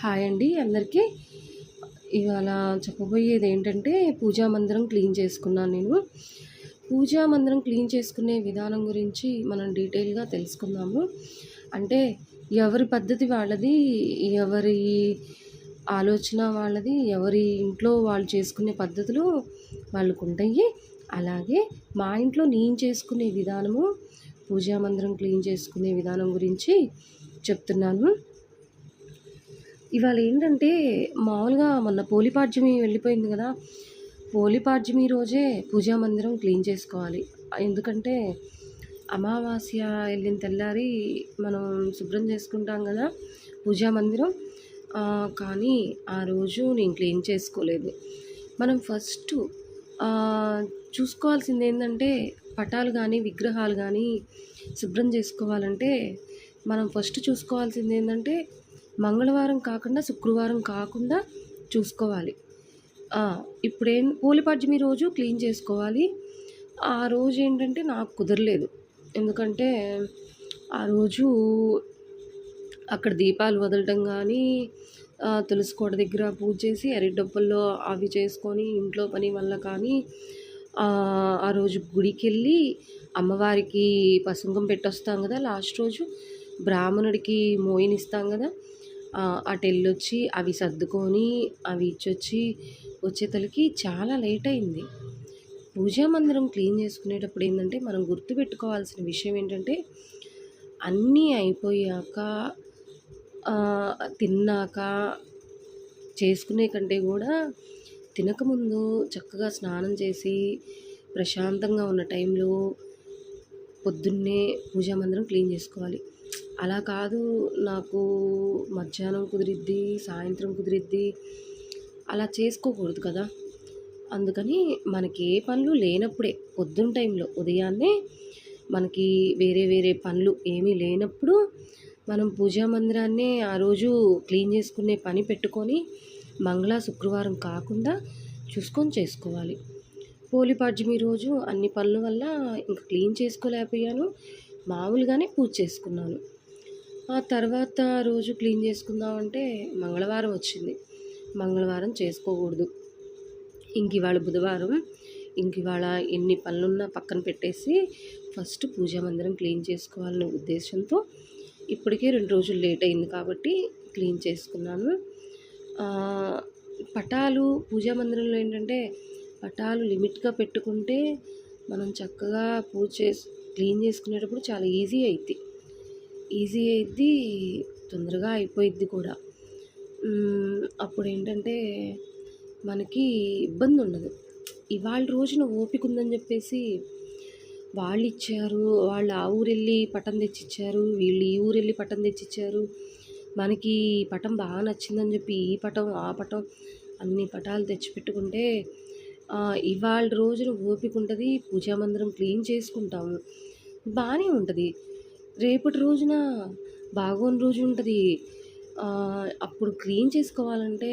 Hi అండి అందరికీ. ఇవాళ చెప్పబోయేది ఏంటంటే పూజా మందిరం క్లీన్ చేసుకున్నాను నేను. పూజా మందిరం క్లీన్ చేసుకునే విధానం గురించి మనం డీటెయిల్గా తెలుసుకుందాము. అంటే ఎవరి పద్ధతి వాళ్ళది ఎవరి ఆలోచన వాళ్ళది ఎవరి ఇంట్లో వాళ్ళు చేసుకునే పద్ధతులు వాళ్ళకు ఉంటాయి. అలాగే మా ఇంట్లో నేను చేసుకునే విధానము పూజా మందిరం క్లీన్ చేసుకునే విధానం గురించి చెప్తున్నాను. ఇవాళ ఏంటంటే మామూలుగా మొన్న పోలిపాడ్యమి వెళ్ళిపోయింది కదా పోలిపాడ్యమి రోజే పూజా మందిరం క్లీన్ చేసుకోవాలి. ఎందుకంటే అమావాస్య వెళ్ళిన తెల్లారి మనం శుభ్రం చేసుకుంటాం కదా పూజా మందిరం. కానీ ఆ రోజు నేను క్లీన్ చేసుకోలేదు. మనం ఫస్ట్ చూసుకోవాల్సింది ఏంటంటే పటాలు కానీ విగ్రహాలు కానీ శుభ్రం చేసుకోవాలంటే మనం ఫస్ట్ చూసుకోవాల్సింది ఏంటంటే మంగళవారం కాకుండా శుక్రవారం కాకుండా చూసుకోవాలి. ఇప్పుడేం పోలిపాడ్యమి రోజు క్లీన్ చేసుకోవాలి. ఆ రోజు ఏంటంటే నాకు కుదరలేదు. ఎందుకంటే ఆ రోజు అక్కడ దీపాలు వదలటం కానీ తులసి కోట దగ్గర పూజ చేసి అరిడబ్బల్లో అవి చేసుకొని ఇంట్లో పని వల్ల కానీ ఆ, రోజు గుడికి వెళ్ళి అమ్మవారికి పసుంకం పెట్టొస్తాం కదా లాస్ట్ రోజు. బ్రాహ్మణుడికి మోయినిస్తాం కదా. అటు వెళ్ళొచ్చి అవి సర్దుకొని అవి ఇచ్చొచ్చి వచ్చేతలకి చాలా లేట్ అయింది పూజా మందిరం క్లీన్ చేసుకునేటప్పుడు ఏంటంటే మనం గుర్తుపెట్టుకోవాల్సిన విషయం ఏంటంటే అన్నీ అయిపోయాక తిన్నాక చేసుకునే కంటే కూడా తినకముందు చక్కగా స్నానం చేసి ప్రశాంతంగా ఉన్న టైంలో పొద్దున్నే పూజా మందిరం క్లీన్ చేసుకోవాలి. అలా కాదు. నాకు మధ్యాహ్నం కుదిరిద్ది సాయంత్రం కుదిరిద్ది. అలా చేసుకోకూడదు కదా. అందుకని మనకి ఏ పనులు లేనప్పుడే పొద్దున్న టైంలో ఉదయాన్నే మనకి వేరే వేరే పనులు ఏమీ లేనప్పుడు మనం పూజా మందిరాన్నే ఆ రోజు క్లీన్ చేసుకునే పని పెట్టుకొని మంగళ శుక్రవారం కాకుండా చూసుకొని చేసుకోవాలి. పోలిపాడ్యమి రోజు అన్ని పనుల వల్ల ఇంకా క్లీన్ చేసుకోలేకపోయాను. మామూలుగానే పూజ చేసుకున్నాను. ఆ తర్వాత రోజు క్లీన్ చేసుకుందామంటే మంగళవారం వచ్చింది. మంగళవారం చేసుకోకూడదు. ఇంక ఇవాళ బుధవారం ఇంక ఇవాళ ఎన్ని పనులున్నా పక్కన పెట్టేసి ఫస్ట్ పూజా మందిరం క్లీన్ చేసుకోవాలనే ఉద్దేశంతో ఇప్పటికే రెండు రోజులు లేట్ అయింది కాబట్టి క్లీన్ చేసుకున్నాను. పటాలు పూజా మందిరంలో ఏంటంటే పటాలు లిమిట్గా పెట్టుకుంటే మనం చక్కగా పూజ చేసి క్లీన్ చేసుకునేటప్పుడు చాలా ఈజీ అవుతుంది ఈజీ అయిద్ది తొందరగా అయిపోయిద్ది కూడా. అప్పుడు ఏంటంటే మనకి ఇబ్బంది ఉండదు ఇవాళ రోజున ఓపిక ఉందని చెప్పేసి వాళ్ళు ఇచ్చారు వాళ్ళు ఆ ఊరు వెళ్ళి పటం తెచ్చిచ్చారు వీళ్ళు ఈ ఊరెళ్ళి పటం తెచ్చిచ్చారు మనకి ఈ పటం బాగా నచ్చిందని చెప్పి ఈ పటం ఆ పటం అన్ని పటాలు తెచ్చిపెట్టుకుంటే ఇవాళ రోజున ఓపిక ఉంటుంది పూజా మందిరం క్లీన్ చేసుకుంటాము. బాగానే ఉంటుంది. రేపటి రోజున బాగోని రోజు ఉంటుంది. అప్పుడు క్లీన్ చేసుకోవాలంటే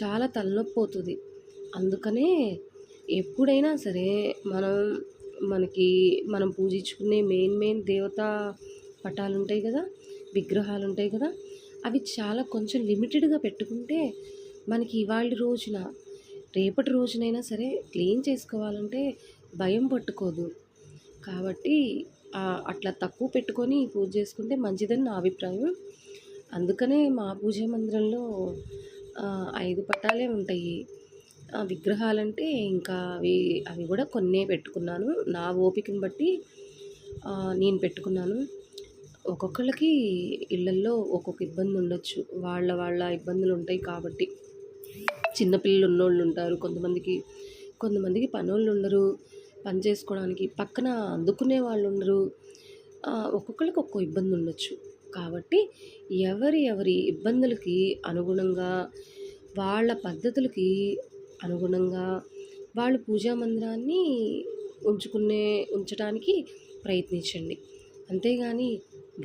చాలా తలనొప్పి అవుతుంది అందుకనే ఎప్పుడైనా సరే మనం మనకి మనం పూజించుకునే మెయిన్ మెయిన్ దేవతా పటాలు ఉంటాయి కదా విగ్రహాలు ఉంటాయి కదా అవి చాలా కొంచెం లిమిటెడ్గా పెట్టుకుంటే మనకి ఇవాళ రోజున రేపటి రోజునైనా సరే క్లీన్ చేసుకోవాలంటే భయం పట్టుకోదు. కాబట్టి అట్లా తక్కువ పెట్టుకొని పూజ చేసుకుంటే మంచిదని నా అభిప్రాయం. అందుకనే మా పూజా మందిరంలో ఐదు పటాలే ఉంటాయి. విగ్రహాలంటే ఇంకా అవి అవి కూడా కొన్నే పెట్టుకున్నాను. నా ఓపికను బట్టి నేను పెట్టుకున్నాను. ఒక్కొక్కళ్ళకి ఇళ్ళల్లో ఒక్కొక్క ఇబ్బంది ఉండొచ్చు. వాళ్ళ వాళ్ళ ఇబ్బందులు ఉంటాయి కాబట్టి. చిన్నపిల్లలు ఉన్నోళ్ళు ఉంటారు. కొంతమందికి కొంతమందికి పనోళ్ళు ఉండరు. పని చేసుకోవడానికి పక్కన అందుకునే వాళ్ళు ఉండరు. ఒక్కొక్కరికి ఒక్కో ఇబ్బంది ఉండొచ్చు. కాబట్టి ఎవరి ఎవరి ఇబ్బందులకి అనుగుణంగా వాళ్ళ పద్ధతులకి అనుగుణంగా వాళ్ళు పూజా మందిరాన్ని ఉంచుకునే ఉంచడానికి ప్రయత్నించండి. అంతేగాని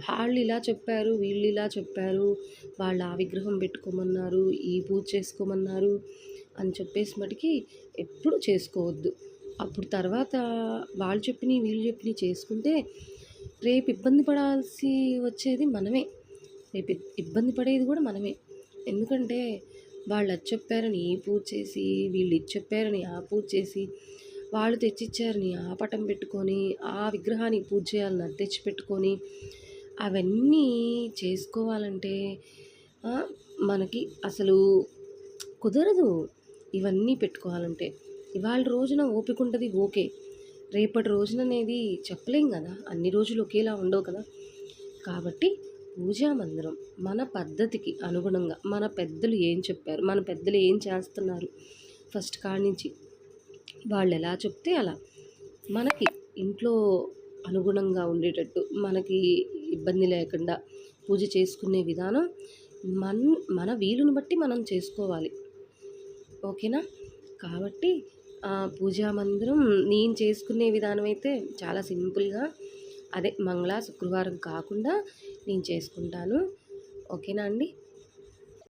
వాళ్ళు ఇలా చెప్పారు వీళ్ళు ఇలా చెప్పారు వాళ్ళు ఆ విగ్రహం పెట్టుకోమన్నారు ఈ పూజ చేసుకోమన్నారు అని చెప్పేసి మటుకి ఎప్పుడు చేసుకోవద్దు. అప్పుడు తర్వాత వాళ్ళు చెప్పినవి వీళ్ళు చెప్పినవి చేసుకుంటే రేపు ఇబ్బంది పడాల్సి వచ్చేది మనమే. రేపు ఇబ్బంది పడేది కూడా మనమే. ఎందుకంటే వాళ్ళు అది చెప్పారని ఈ పూజ చేసి వీళ్ళు ఇది చెప్పారని ఆ పూజ చేసి వాళ్ళు తెచ్చిచ్చారని ఆ పటం పెట్టుకొని ఆ విగ్రహానికి పూజ చేయాలని అది తెచ్చిపెట్టుకొని అవన్నీ చేసుకోవాలంటే మనకి అసలు కుదరదు ఇవన్నీ పెట్టుకోవాలంటే. ఇవాళ రోజున ఓపిక ఉంటుంది ఓకే. రేపటి రోజున అనేది చెప్పలేం కదా. అన్ని రోజులు ఒకేలా ఉండవు కదా. కాబట్టి పూజా మందిరం మన పద్ధతికి అనుగుణంగా మన పెద్దలు ఏం చెప్పారు మన పెద్దలు ఏం చేస్తున్నారు ఫస్ట్ కాడి నుంచి. వాళ్ళు ఎలా చెప్తే అలా. మనకి ఇంట్లో అనుగుణంగా ఉండేటట్టు మనకి ఇబ్బంది లేకుండా పూజ చేసుకునే విధానం మన మన వీలుని బట్టి మనం చేసుకోవాలి. ఓకేనా? కాబట్టి పూజా మందిరం నేను చేసుకునే విధానం అయితే చాలా సింపుల్గా. అదే మంగళ శుక్రవారం కాకుండా నేను చేసుకుంటాను. ఓకేనా అండి?